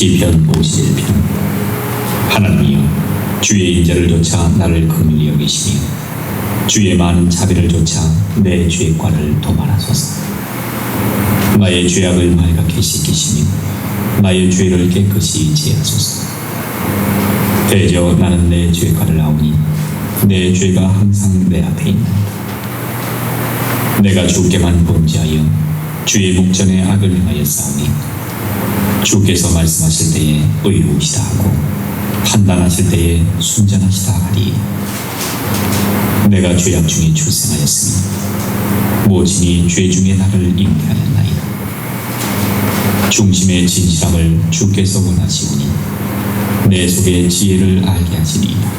시편 51편. 하나님이여 주의 인자를 조차 나를 긍휼히 여기시며 주의 많은 자비를 조차 내 죄과를 도말하소서. 나의 죄악을 말갛게 씻기시며 나의 죄를 깨끗이 제하소서. 대저 나는 내 죄과를 아오니 내 죄가 항상 내 앞에 있나이다 내가 주께만 범죄하여 주의 목전에 악을 행하여 싸우니 주께서 말씀하실 때에 의로우시다 하고 판단하실 때에 순전하시다 하리 내가 죄악 중에 출생하였으니 모친이 죄 중에 나를 잉태하였나이다. 중심의 진실함을 주께서 원하시오니 내 속에 지혜를 알게 하시리이다.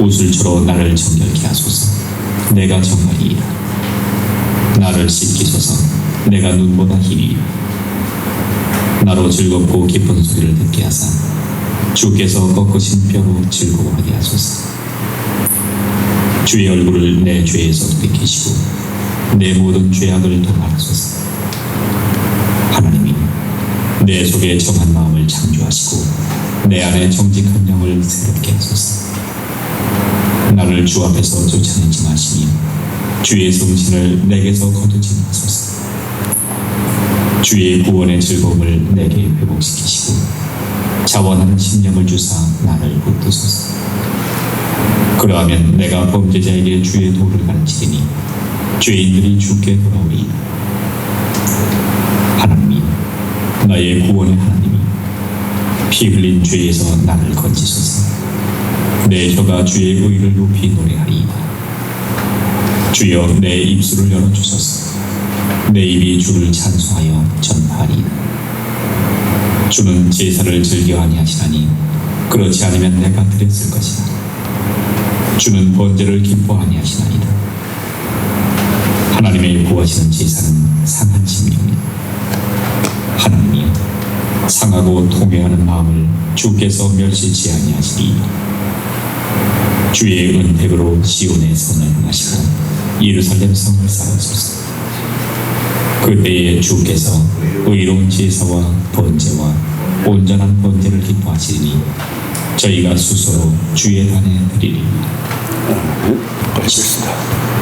우슬초로 나를 정결케 하소서. 내가 정말이이다. 나를 씻기소서. 내가 눈보다 희리이다 나로 즐겁고 기쁜 소리를 듣게 하사 주께서 꺾으신 뼈로 즐거워하게 하소서. 주의 얼굴을 내 죄에서 돌이키시고 내 모든 죄악을 도말하소서. 하나님이 내 속에 정한 마음을 창조하시고 내 안에 정직한 영을 새롭게 하소서. 나를 주 앞에서 쫓아내지 마시며 주의 성신을 내게서 거두지 마소서 주의 구원의 즐거움을 내게 회복시키시고 자원하는 심령을 주사 나를 붙드소서. 그러하면 내가 범죄자에게 주의 도를 가르치리니 죄인들이 주께 돌아오리이다 하나님이 나의 구원의 하나님이 피 흘린 죄에서 나를 건지소서. 내 혀가 주의 의를 높이 노래하리이다. 주여 내 입술을 열어주소서 내 입이 주를 찬송하여 전파하리이다 주는 제사를 즐겨 아니하시나니 그렇지 않으면 내가 드렸을 것이다. 주는 번제를 기뻐 아니하시나이다. 하나님의 구하시는 제사는 상한 심령이다. 하나님이여 상하고 통회하는 마음을 주께서 멸시치 아니하시리이다 주의 은택으로 시온의 선을 하시고 예루살렘 성을 쌓으소서 그때에 주께서 의로운 제사와 번제와 온전한 번제를 기뻐하시리니 저희가 수소로 주의 단에 드리리이다 알겠습니다.